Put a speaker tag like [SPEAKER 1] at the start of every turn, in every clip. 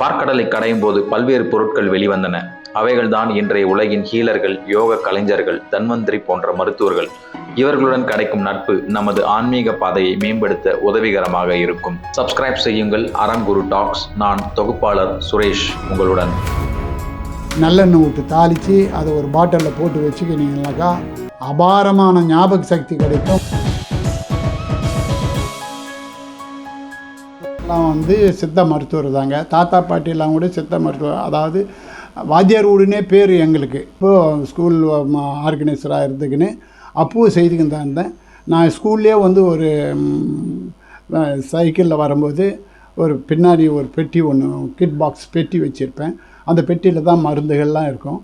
[SPEAKER 1] பார்க்கடலை கடையும் போது பல்வேறு பொருட்கள் வெளிவந்தன. அவைகள்தான் இன்றைய உலகின் ஹீலர்கள் யோக கலைஞர்கள் தன்வந்திரி போன்ற மருத்துவர்கள். இவர்களுடன் கிடைக்கும் நட்பு நமது ஆன்மீக பாதையை மேம்படுத்த உதவிகரமாக இருக்கும். சப்ஸ்கிரைப் செய்யுங்கள். அறம் குரு டாக்ஸ். நான் தொகுப்பாளர் சுரேஷ் உங்களுடன்.
[SPEAKER 2] நல்லெண்ணெய் விட்டு தாளித்து அதை ஒரு பாட்டிலில் போட்டு வச்சுக்கினீங்கன்னாக்கா அபாரமான ஞாபக சக்தி கிடைக்கும். எல்லாம் வந்து சித்த மருத்துவர் தாங்க. தாத்தா பாட்டியெல்லாம் கூட சித்த மருத்துவர். அதாவது வாத்தியார் வீடுனே பேர் எங்களுக்கு. இப்போது ஸ்கூல் ஆர்கனைசராக இருந்துக்குன்னு அப்பவும் செய்துக்கிட்டு தான் இருந்தேன். நான் ஸ்கூல்லே வந்து ஒரு சைக்கிளில் வரும்போது ஒரு பின்னாடி ஒரு பெட்டி ஒன்று கிட் பாக்ஸ் பெட்டி வச்சுருப்பேன். அந்த பெட்டியில் தான் மருந்துகள்லாம் இருக்கும்.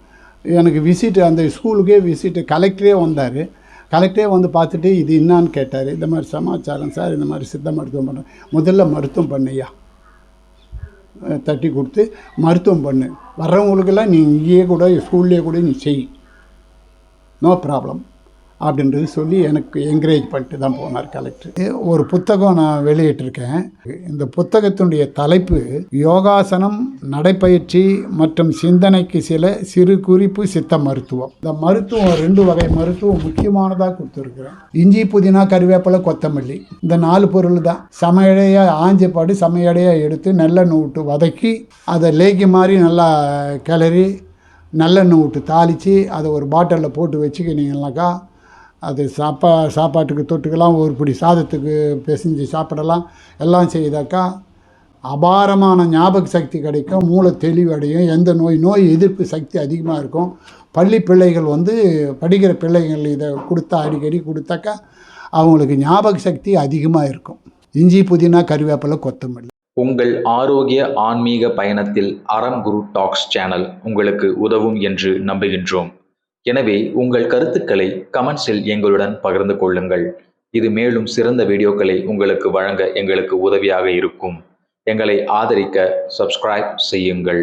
[SPEAKER 2] எனக்கு விசிட்டு அந்த ஸ்கூலுக்கே விசிட்டு கலெக்டரே வந்தார். கலெக்டரே வந்து பார்த்துட்டு இது என்னான்னு கேட்டார். இந்த மாதிரி சமாச்சாரம் சார் இந்த மாதிரி சித்த மருத்துவம் பண்ண முதல்ல மருத்துவம் பண்ணுயா தட்டி கொடுத்து மருத்துவம் பண்ணு. வர்றவங்களுக்கெல்லாம் நீ இங்கேயே கூட ஸ்கூல்லேயே கூட நீ செய். நோ ப்ராப்ளம் அப்படின்றது சொல்லி எனக்கு என்கரேஜ் பண்ணிட்டு தான் போனார் கலெக்டர் ஒரு புத்தகம் நான் வெளியிட்டிருக்கேன். இந்த புத்தகத்தினுடைய தலைப்பு யோகாசனம் நடைப்பயிற்சி மற்றும் சிந்தனைக்கு சில சிறு குறிப்பு சித்த மருத்துவம். இந்த மருத்துவம் ரெண்டு வகை மருத்துவம் முக்கியமானதாக கொடுத்துருக்குறேன். இஞ்சி புதினா கருவேப்பிலை கொத்தமல்லி. இந்த நாலு பொருள் தான். சமையடையாக ஆஞ்சப்பாடு சமையடையாக எடுத்து நல்லெண்ணெய் விட்டு வதக்கி அதை லேக்கி மாதிரி நல்லா கிளறி நல்லெண்ணெய் விட்டு தாளித்து அதை ஒரு பாட்டிலில் போட்டு வச்சுக்கினீங்கன்னாக்கா அது சாப்பா சாப்பாட்டுக்கு தொட்டுக்கலாம் ஒரு பிடி சாதத்துக்கு பிசைஞ்சு சாப்பிடலாம். எல்லாம் செய்தாக்கா அபாரமான ஞாபக சக்தி கிடைக்கும். மூளை தெளிவடையும். எந்த நோய் நோய் எதிர்ப்பு சக்தி அதிகமாக இருக்கும். பள்ளி பிள்ளைகள் வந்து படிக்கிற பிள்ளைகள் இதை கொடுத்தா அடிக்கடி கொடுத்தாக்கா அவங்களுக்கு ஞாபக சக்தி அதிகமாக இருக்கும். இஞ்சி புதினா கருவேப்பிலை கொத்தமல்லி.
[SPEAKER 1] உங்கள் ஆரோக்கிய ஆன்மீக பயணத்தில் அறம் குரு டாக்ஸ் சேனல் உங்களுக்கு உதவும் என்று நம்புகின்றோம். எனவே உங்கள் கருத்துக்களை கமெண்ட்ஸில் எங்களுடன் பகிர்ந்து கொள்ளுங்கள். இது மேலும் சிறந்த வீடியோக்களை உங்களுக்கு வழங்க எங்களுக்கு உதவியாக இருக்கும். எங்களை ஆதரிக்க சப்ஸ்கிரைப் செய்யுங்கள்.